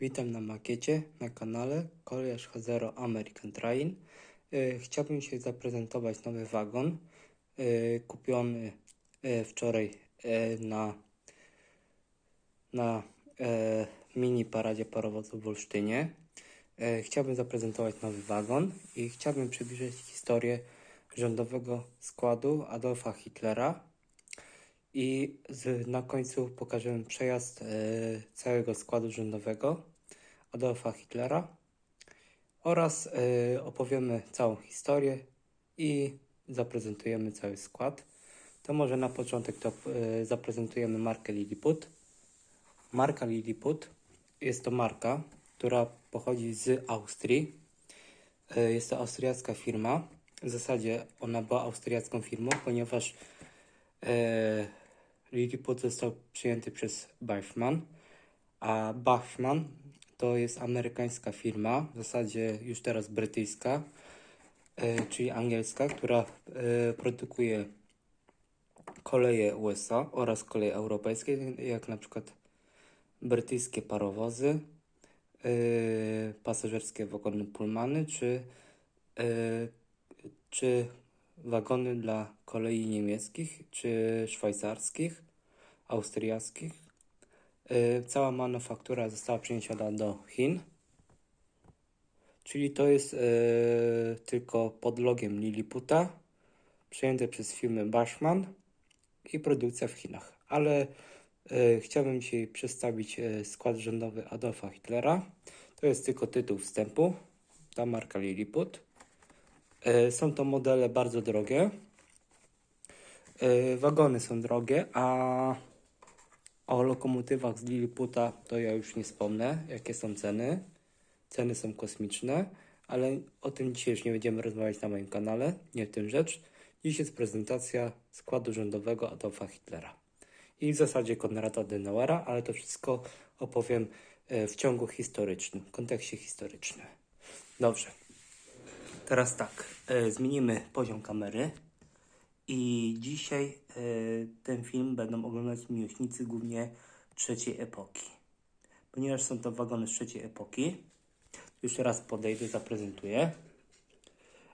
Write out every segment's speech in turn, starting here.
Witam na makiecie na kanale Kolejarz H0 American Train. E, Chciałbym się zaprezentować nowy wagon e, kupiony e, wczoraj na, na mini paradzie parowozów w Olsztynie. Chciałbym zaprezentować nowy wagon i chciałbym przybliżyć historię rządowego składu Adolfa Hitlera. I z, na końcu pokażemy przejazd e, całego składu rządowego Adolfa Hitlera oraz e, opowiemy całą historię i zaprezentujemy cały skład. To może na początek to e, zaprezentujemy markę Lilliput. Marka Lilliput jest to marka, która pochodzi z Austrii. Jest to austriacka firma. W zasadzie ona była austriacką firmą, ponieważ Lilliput został przyjęty przez Bachmann, a Bachmann to jest amerykańska firma, w zasadzie już teraz brytyjska, e, czyli angielska, która e, produkuje koleje USA oraz koleje europejskie, jak na przykład brytyjskie parowozy, e, pasażerskie wagony Pullmany, czy, czy wagony dla kolei niemieckich, czy szwajcarskich, austriackich. E, Cała manufaktura została przeniesiona do Chin, czyli to jest e, tylko pod logiem Lilliputa, przejęte przez firmę Bachmann i produkcja w Chinach. Ale e, chciałbym dzisiaj przedstawić skład rządowy Adolfa Hitlera. To jest tylko tytuł wstępu, ta marka Lilliput. E, Są to modele bardzo drogie. E, Wagony są drogie, a o lokomotywach z Lilliputa to ja już nie wspomnę, jakie są ceny. Ceny są kosmiczne, ale o tym dzisiaj już nie będziemy rozmawiać na moim kanale, nie w tym rzecz. Dziś jest prezentacja składu rządowego Adolfa Hitlera i w zasadzie Konrada Adenauera, ale to wszystko opowiem e, w ciągu historycznym, w kontekście historycznym. Dobrze. Teraz tak, e, zmienimy poziom kamery i dzisiaj e, ten film będą oglądać miłośnicy głównie trzeciej epoki. Ponieważ są to wagony z trzeciej epoki, jeszcze raz podejdę, zaprezentuję.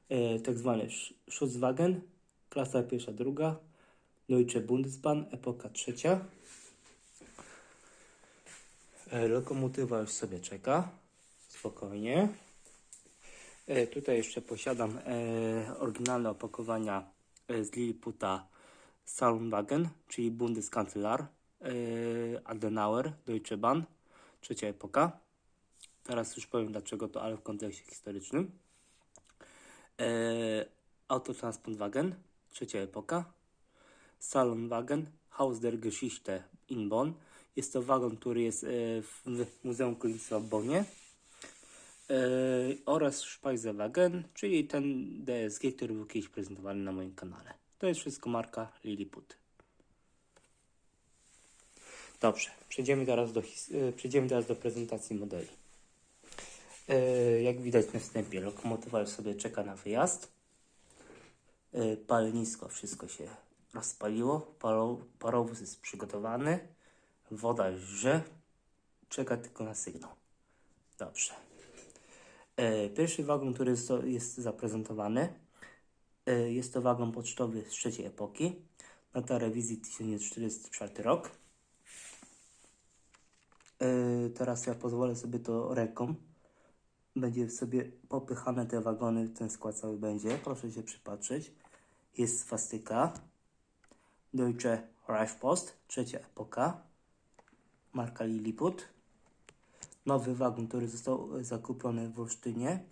E, tak zwany Sch- Schutzwagen, klasa pierwsza, druga, Deutsche Bundesbahn, epoka trzecia. Lokomotywa już sobie czeka, spokojnie. E, Tutaj jeszcze posiadam e, oryginalne opakowania e, z Lilliputa Salonwagen, czyli Bundeskanzler Adenauer, Deutsche Bahn, trzecia epoka. Teraz już powiem dlaczego to, ale w kontekście historycznym. Autotransportwagen, trzecia epoka. Salonwagen, Haus der Geschichte in Bonn. Jest to wagon, który jest w Muzeum Królestwa w Bonnie. E, oraz Speisewagen, czyli ten DSG, który był kiedyś prezentowany na moim kanale. To jest wszystko marka Lilliput. Dobrze, przejdziemy teraz do, e, przejdziemy teraz do prezentacji modeli. E, Jak widać na wstępie, lokomotywa sobie czeka na wyjazd. Palenisko, wszystko się rozpaliło. Paro- Parowóz jest przygotowany. Woda grze. Czeka tylko na sygnał. Dobrze. E, Pierwszy wagon, który jest, zaprezentowany, e, jest to wagon pocztowy z trzeciej epoki. Data rewizji 1944 rok. E, Teraz ja pozwolę sobie to ręką. Będzie sobie popychane te wagony, ten skład cały będzie. Proszę się przypatrzeć. Jest swastyka. Deutsche Reichspost, trzecia epoka. Marka Lilliput nowy wagon, który został e, zakupiony w Olsztynie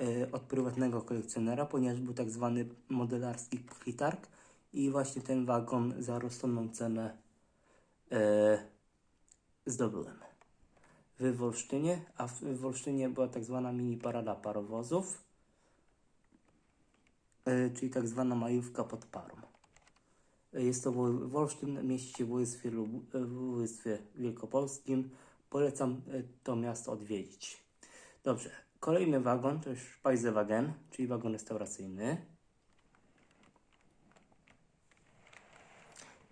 e, od prywatnego kolekcjonera, ponieważ był tak zwany modelarski przetarg i właśnie ten wagon za rozsądną cenę e, zdobyłem w Wolsztynie, a w, w Olsztynie była tak zwana mini parada parowozów, czyli tak zwana majówka pod parą. Jest to Wo- Wolsztyn, mieści się w województwie, w województwie wielkopolskim. Polecam e, to miasto odwiedzić. Dobrze, kolejny wagon to już Speisewagen, czyli wagon restauracyjny.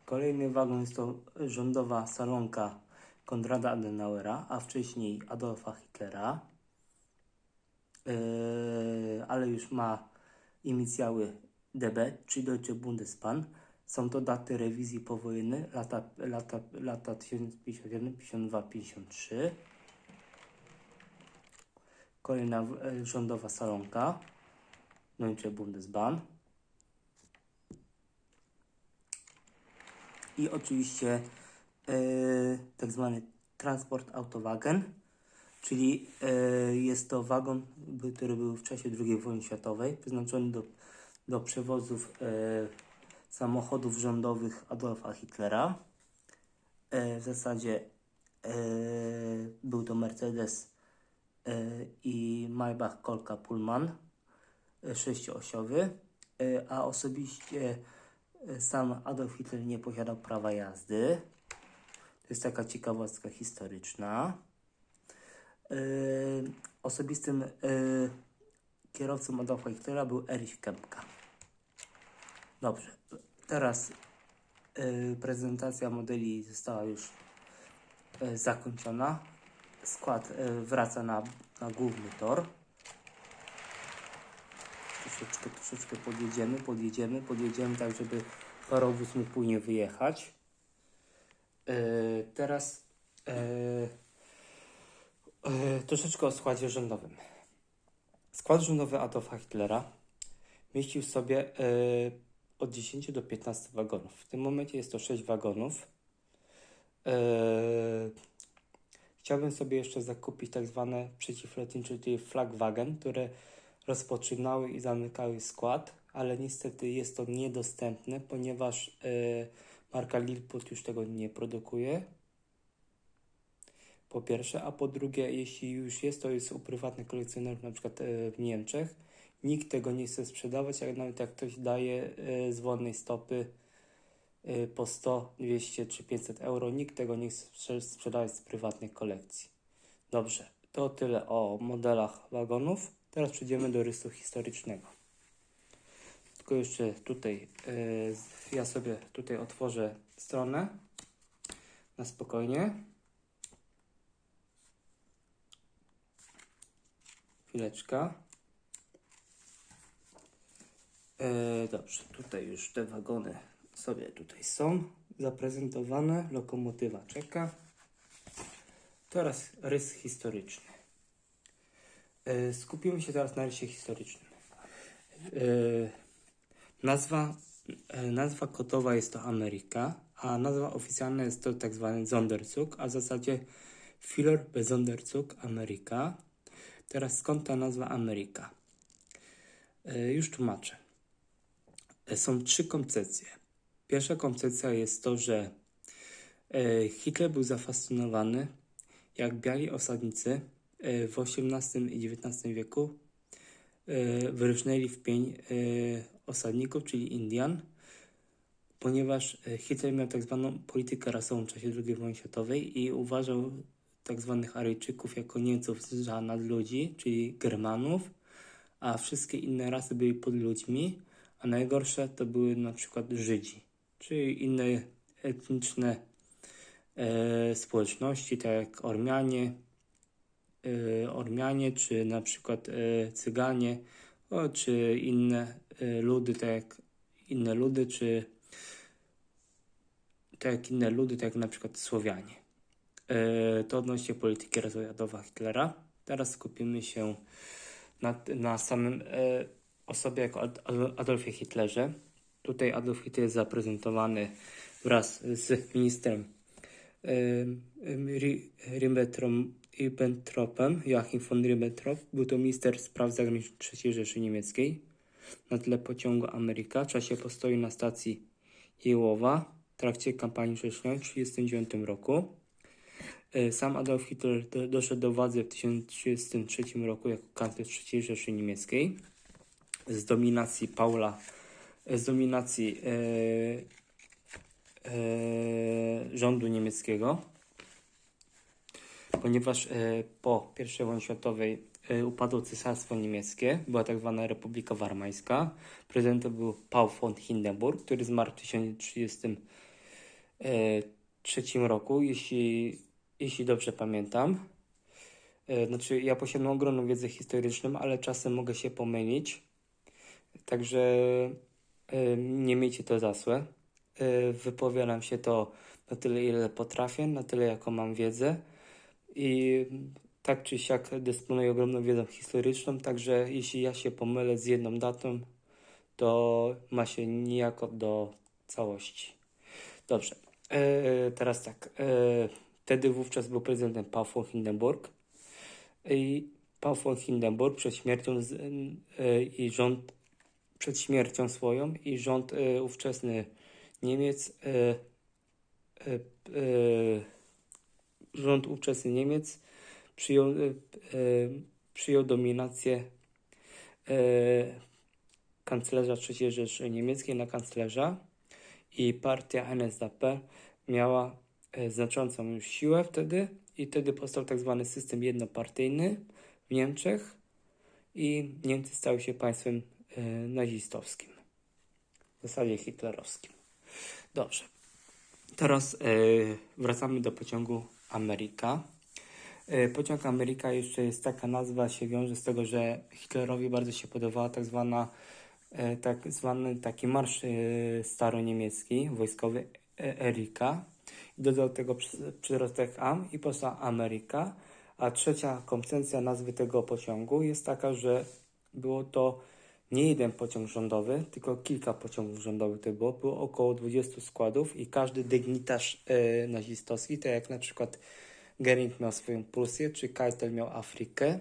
Kolejny wagon jest to rządowa salonka Konrada Adenauera, a wcześniej Adolfa Hitlera, yy, ale już ma inicjały DB, czyli Deutsche Bundesbahn. Są to daty rewizji powojennej, lata, lata, lata 1051, 52, 53. Kolejna e, rządowa salonka, Deutsche Bundesbahn. I oczywiście e, tak zwany transport autowagen, czyli e, jest to wagon, który był w czasie II wojny światowej, przeznaczony do, do przewozów e, samochodów rządowych Adolfa Hitlera. E, w zasadzie e, był to Mercedes e, i Maybach Kolka Pullman e, sześcioosiowy, e, a osobiście e, sam Adolf Hitler nie posiadał prawa jazdy. To jest taka ciekawostka historyczna. E, osobistym e, kierowcą Adolfa Hitlera był Erich Kempka. Dobrze, teraz e, prezentacja modeli została już e, zakończona. Skład e, wraca na, na główny tor. Troszeczkę, troszeczkę podjedziemy, podjedziemy, podjedziemy, tak żeby parowóz mógł później wyjechać. E, teraz e, e, troszeczkę o składzie rządowym. Skład rządowy Adolfa Hitlera mieścił sobie e, od 10 do 15 wagonów. W tym momencie jest to 6 wagonów. E, chciałbym sobie jeszcze zakupić tak zwane przeciwlotnicze, czyli flagwagen, które rozpoczynały i zamykały skład, ale niestety jest to niedostępne, ponieważ e, marka Lilput już tego nie produkuje. Po pierwsze, a po drugie, jeśli już jest, to jest u prywatnych kolekcjonerów, na przykład e, w Niemczech. Nikt tego nie chce sprzedawać, jak nawet jak ktoś daje e, z wolnej stopy e, po 100, 200 czy 500 euro, nikt tego nie chce sprze- sprzedawać z prywatnych kolekcji. Dobrze, to tyle o modelach wagonów. Teraz przejdziemy do rysu historycznego. Tylko jeszcze tutaj, e, ja sobie tutaj otworzę stronę na spokojnie. Chwileczka. E, dobrze, tutaj już te wagony sobie tutaj są zaprezentowane. Lokomotywa czeka. Teraz rys historyczny. E, skupimy się teraz na rysie historycznym. E, nazwa, e, nazwa kodowa jest to Ameryka, a nazwa oficjalna jest to tak zwany Sonderzug, a w zasadzie Führer Besonderzug Ameryka. Teraz skąd ta nazwa Ameryka? E, Już tłumaczę. E, Są trzy koncepcje. Pierwsza koncepcja jest to, że e, Hitler był zafascynowany, jak biali osadnicy e, w XVIII i XIX wieku wyrżnęli w pień osadników, czyli Indian, ponieważ Hitler miał tak zwaną politykę rasową w czasie II wojny światowej i uważał tak zwanych Aryjczyków jako Niemców za nadludzi, czyli Germanów, a wszystkie inne rasy były pod ludźmi, a najgorsze to były na przykład Żydzi, czyli inne etniczne e, społeczności, tak jak Ormianie, e, Ormianie, czy na przykład e, Cyganie, o, czy inne e, ludy, tak jak inne ludy, czy tak jak inne ludy, tak jak na przykład Słowianie. E, to odnośnie polityki Adolfa Hitlera. Teraz skupimy się na, na samym e, osobie jako Ad- Ad- Adolfie Hitlerze. Tutaj Adolf Hitler jest zaprezentowany wraz z ministrem Ribbentropem, Joachim von Ribbentrop. Był to minister spraw zagranicznych III Rzeszy Niemieckiej na tle pociągu Ameryka w czasie postoju na stacji Jełowa w trakcie kampanii wrześniowej w 1939 roku. E, Sam Adolf Hitler do, doszedł do władzy w 1933 roku jako kanclerz III Rzeszy Niemieckiej z dominacji Paula, z dominacji e, e, rządu niemieckiego, ponieważ e, po I wojnie światowej upadło Cesarstwo Niemieckie, była tak zwana Republika Weimarska. Prezydentem był Paul von Hindenburg, który zmarł w 1933 roku. Jeśli jeśli dobrze pamiętam. Znaczy, ja posiadam ogromną wiedzę historyczną, ale czasem mogę się pomylić. Także e, nie miejcie to za złe. E, Wypowiadam się to na tyle, ile potrafię, na tyle, jaką mam wiedzę. I tak czy siak dysponuję ogromną wiedzą historyczną, także jeśli ja się pomylę z jedną datą, to ma się nijako do całości. Dobrze, e, teraz tak. E, wtedy wówczas był prezydentem Paul von Hindenburg. I Paul von Hindenburg przed śmiercią z, e, i rząd przed śmiercią swoją i rząd e, ówczesny Niemiec e, e, rząd ówczesny Niemiec przyjął, przyjął dominację e, kanclerza III Rzeszy Niemieckiej na kanclerza i partia NSDAP miała znaczącą już siłę wtedy i wtedy powstał tak zwany system jednopartyjny w Niemczech i Niemcy stały się państwem nazistowskim, w zasadzie hitlerowskim. Dobrze. Teraz e, wracamy do pociągu Ameryka. E, Pociąg Ameryka jeszcze jest taka nazwa, się wiąże z tego, że Hitlerowi bardzo się podobała tak zwana e, tak zwany taki marsz e, staroniemiecki, wojskowy e, Erika. I dodał tego przy- przyrostek am i powstała Ameryka. A trzecia koncepcja nazwy tego pociągu jest taka, że było to nie jeden pociąg rządowy, tylko kilka pociągów rządowych to było. Było około 20 składów i każdy dygnitarz e, nazistowski, tak jak na przykład Gering miał swoją Prusję, czy Keitel miał Afrykę.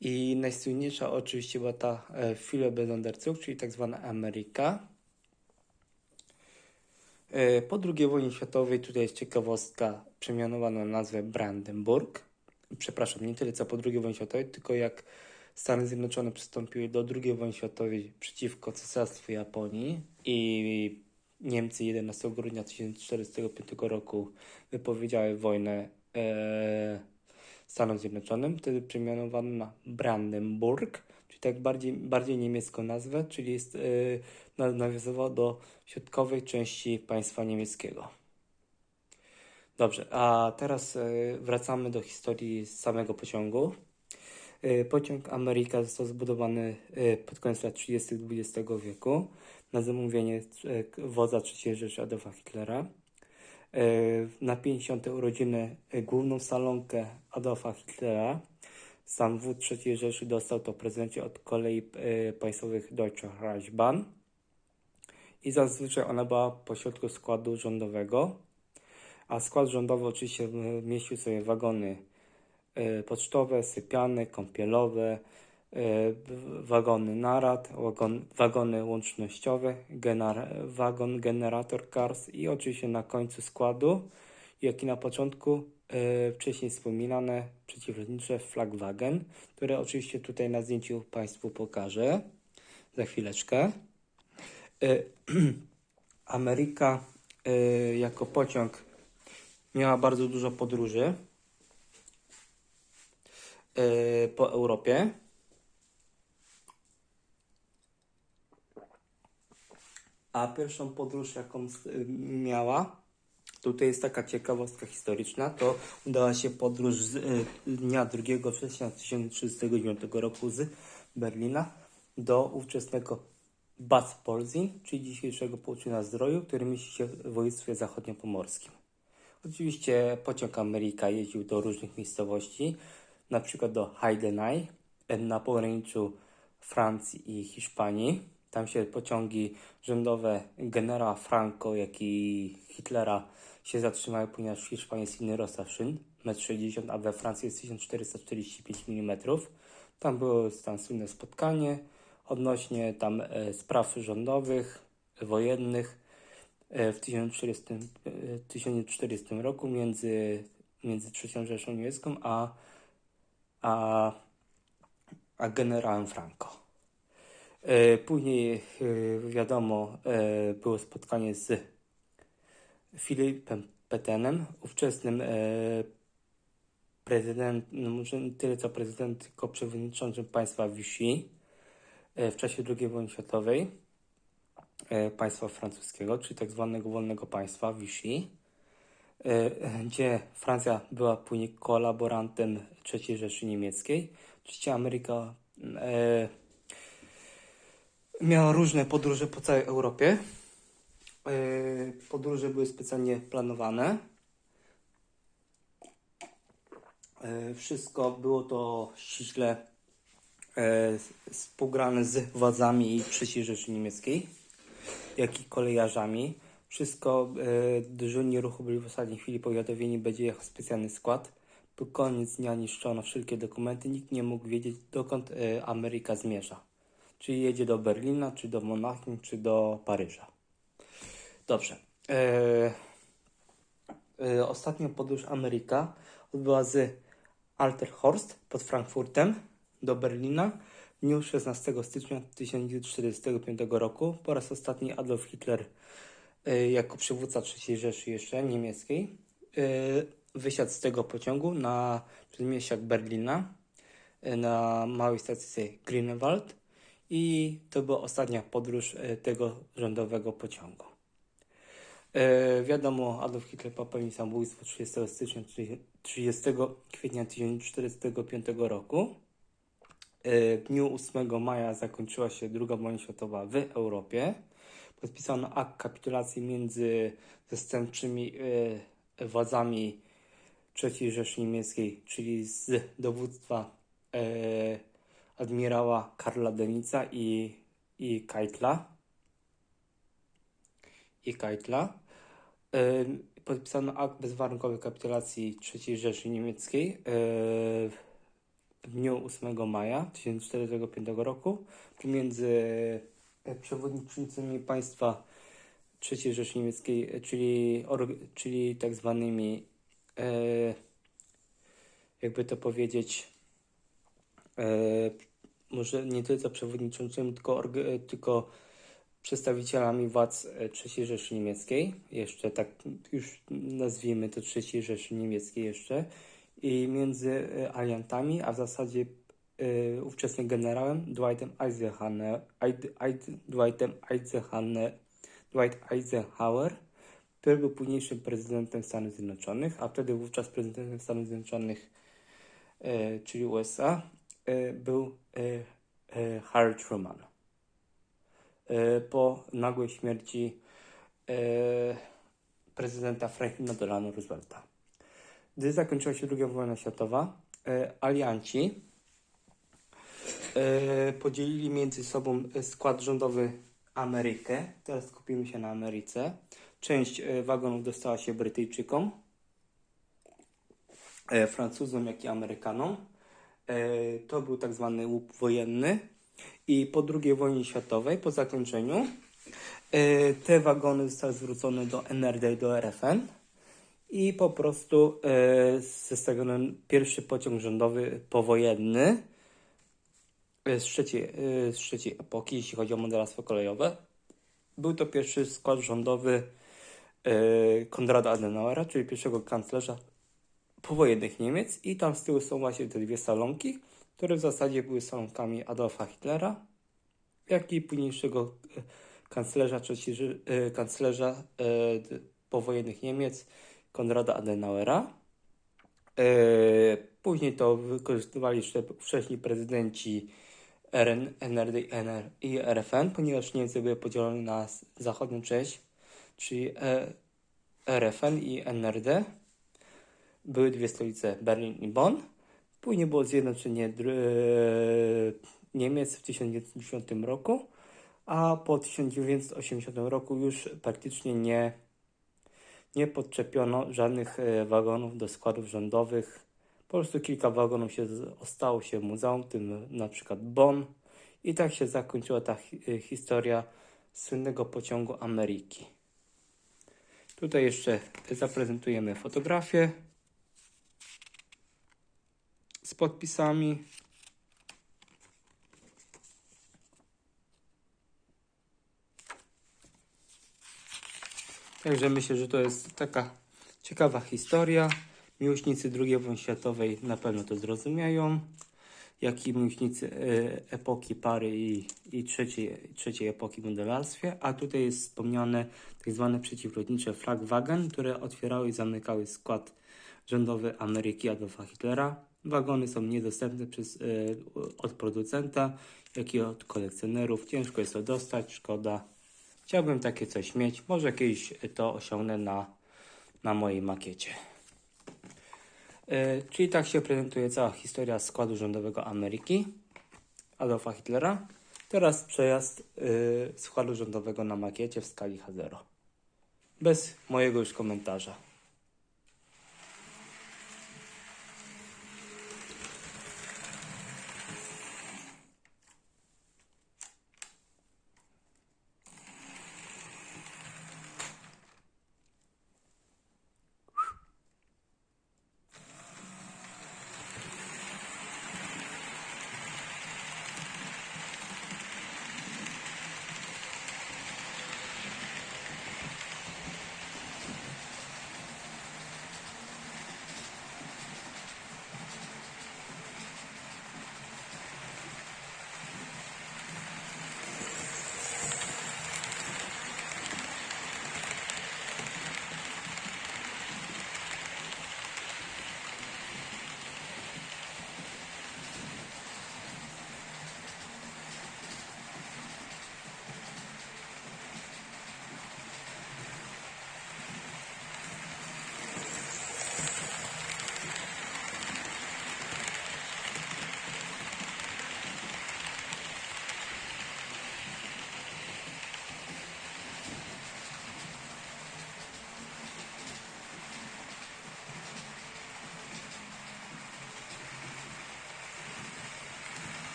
I najsłynniejsza oczywiście była ta e, Philo Besonderzug, czyli tak zwana Ameryka. E, Po II wojnie światowej, tutaj jest ciekawostka, przemianowano nazwę Brandenburg. Przepraszam, nie tyle co po II wojnie światowej, tylko jak Stany Zjednoczone przystąpiły do II wojny światowej przeciwko Cesarstwu Japonii i Niemcy 11 grudnia 1945 roku wypowiedziały wojnę e, Stanom Zjednoczonym. Wtedy przemianowano na Brandenburg, czyli tak bardziej, bardziej niemiecką nazwę, czyli jest, e, na- nawiązywało do środkowej części państwa niemieckiego. Dobrze, a teraz e, wracamy do historii samego pociągu. E, Pociąg Ameryka został zbudowany e, pod koniec lat 30. XX wieku na zamówienie e, wodza III Rzeszy Adolfa Hitlera. Na 50. urodziny główną salonkę Adolfa Hitlera sam wódz III Rzeszy dostał to prezencie od kolei państwowych Deutsche Reichsbahn i zazwyczaj ona była pośrodku składu rządowego, a skład rządowy oczywiście mieścił sobie wagony pocztowe, sypialne, kąpielowe, e, wagony narad, wagon, wagony łącznościowe, genar, wagon generator cars i oczywiście na końcu składu, jak i na początku e, wcześniej wspominane przeciwlotnicze flagwagen, które oczywiście tutaj na zdjęciu Państwu pokażę za chwileczkę. E, Ameryka e, jako pociąg miała bardzo dużo podróży e, po Europie. A pierwszą podróż, jaką y, miała, tutaj jest taka ciekawostka historyczna, to udała się podróż z y, dnia 2 września 1939 roku z Berlina do ówczesnego Bad Polski, czyli dzisiejszego Południa Zdroju, który mieści się w województwie zachodniopomorskim. Oczywiście pociąg Ameryka jeździł do różnych miejscowości, na przykład do Heidenai na pograniczu Francji i Hiszpanii. Tam się pociągi rządowe generała Franco, jak i Hitlera się zatrzymały, ponieważ w Hiszpanii jest inny rozstaw szyn, 1,60 m, a we Francji jest 1445 mm. Tam było tam słynne spotkanie odnośnie tam e, spraw rządowych, wojennych e, w 1940, e, 1940 roku między, między III Rzeszą Niemiecką a, a, a generałem Franco. E, Później, e, wiadomo, e, było spotkanie z Filipem Petenem, ówczesnym e, prezydent, no może nie tyle co prezydent, tylko przewodniczącym państwa Vichy w czasie II wojny światowej, państwa francuskiego, czyli tak zwanego wolnego państwa Vichy. gdzie Francja była później kolaborantem III Rzeszy Niemieckiej. Oczywiście Ameryka e, miała różne podróże po całej Europie. E, podróże były specjalnie planowane. E, Wszystko było to ściśle e, współgrane z władzami III Rzeszy Niemieckiej, jak i kolejarzami. Wszystko e, dyżurni ruchu byli w ostatniej chwili powiadomieni będzie jako specjalny skład. Po koniec dnia niszczono wszelkie dokumenty, nikt nie mógł wiedzieć dokąd e, Ameryka zmierza. Czy jedzie do Berlina, czy do Monachium, czy do Paryża. Dobrze. E, ostatnią podróż Ameryka odbyła z Alterhorst pod Frankfurtem do Berlina w dniu 16 stycznia 1945 roku. Po raz ostatni Adolf Hitler jako przywódca III Rzeszy jeszcze niemieckiej e, wysiadł z tego pociągu na przedmieściach Berlina e, na małej stacji Grunewald i to była ostatnia podróż e, tego rządowego pociągu. E, wiadomo, Adolf Hitler popełnił samobójstwo 30 stycznia 30 kwietnia 1945 roku. E, dniu 8 maja zakończyła się II wojna światowa w Europie. Podpisano akt kapitulacji między zastępczymi e, władzami III Rzeszy Niemieckiej, czyli z dowództwa e, admirała Karla Denica i, i Keitla. I Keitla. E, podpisano akt bezwarunkowej kapitulacji III Rzeszy Niemieckiej e, w dniu 8 maja 1945 roku pomiędzy e, przewodniczącymi państwa III Rzeszy Niemieckiej, e, czyli, czyli tak zwanymi, jakby to powiedzieć, e, może nie tylko przewodniczącymi, tylko, e, tylko przedstawicielami władz e, III Rzeszy Niemieckiej, jeszcze tak już nazwijmy to III Rzeszy Niemieckiej jeszcze, i między e, aliantami, a w zasadzie e, ówczesnym generałem Dwightem Eisenhower, Dwight Eisenhower, który był późniejszym prezydentem Stanów Zjednoczonych, a wtedy wówczas prezydentem Stanów Zjednoczonych, e, czyli USA, e, był e, e, Harry Truman e, po nagłej śmierci e, prezydenta Franklina Delano Roosevelta. Gdy zakończyła się II wojna światowa, e, alianci e, podzielili między sobą skład rządowy Amerykę. Teraz skupimy się na Ameryce. Część e, wagonów dostała się Brytyjczykom, e, Francuzom, jak i Amerykanom. E, to był tak zwany łup wojenny. I po II wojnie światowej, po zakończeniu, te wagony zostały zwrócone do NRD i do RFN i po prostu zestawiono pierwszy pociąg rządowy powojenny z trzeciej, e, z trzeciej epoki, jeśli chodzi o modelarstwo kolejowe. Był to pierwszy skład rządowy e, Konrada Adenauera, czyli pierwszego kanclerza powojennych Niemiec i tam z tyłu są właśnie te dwie salonki, które w zasadzie były salonkami Adolfa Hitlera, jak i późniejszego e, kanclerza, III, e, kanclerza e, powojennych Niemiec Konrada Adenauera. E, Później to wykorzystywali jeszcze wcześniej prezydenci RN, NRD NR i RFN, ponieważ Niemcy były podzielone na zachodnią część, czyli e, RFN i NRD. Były dwie stolice, Berlin i Bonn. Później było zjednoczenie e, Niemiec w 1910 roku, a po 1980 roku już praktycznie nie, nie podczepiono żadnych e, wagonów do składów rządowych. Po prostu kilka wagonów się ostało się muzeum, tym na przykład Bonn. I tak się zakończyła ta hi- e, historia słynnego pociągu Ameryki. Tutaj jeszcze zaprezentujemy fotografię z podpisami. Także myślę, że to jest taka ciekawa historia. Miłośnicy II wojny światowej na pewno to zrozumieją. jak i miłośnicy e, epoki pary i, i trzeciej, trzeciej epoki w modelarstwie, a tutaj jest wspomniane tak zwane przeciwlotnicze Flakwagen, które otwierały i zamykały skład rządowy Ameryki Adolfa Hitlera. Wagony są niedostępne przez, e, od producenta, jak i od kolekcjonerów. Ciężko jest to dostać, szkoda. Chciałbym takie coś mieć. Może kiedyś to osiągnę na, na mojej makiecie. E, czyli tak się prezentuje cała historia składu rządowego Ameryki Adolfa Hitlera. Teraz przejazd e, składu rządowego na makiecie w skali H0. Bez mojego już komentarza.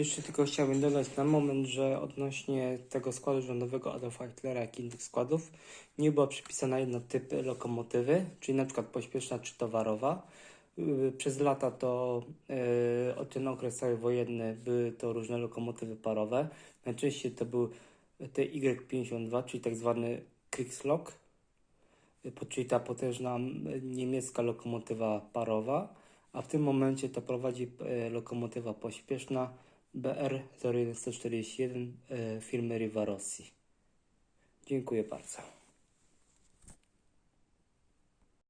Jeszcze tylko chciałbym dodać na moment, że odnośnie tego składu rządowego Adolfa Hitlera, jak i innych składów, nie była przypisana jedna typ lokomotywy, czyli na przykład pośpieszna czy towarowa. Yy, Przez lata to, yy, od ten okres cały wojenny, były to różne lokomotywy parowe. Najczęściej to był TY-52, czyli tak zwany Kriegslok, yy, czyli ta potężna niemiecka lokomotywa parowa, a w tym momencie to prowadzi lokomotywa pośpieszna BR 0141 e, firmy Riva Rossi. Dziękuję bardzo.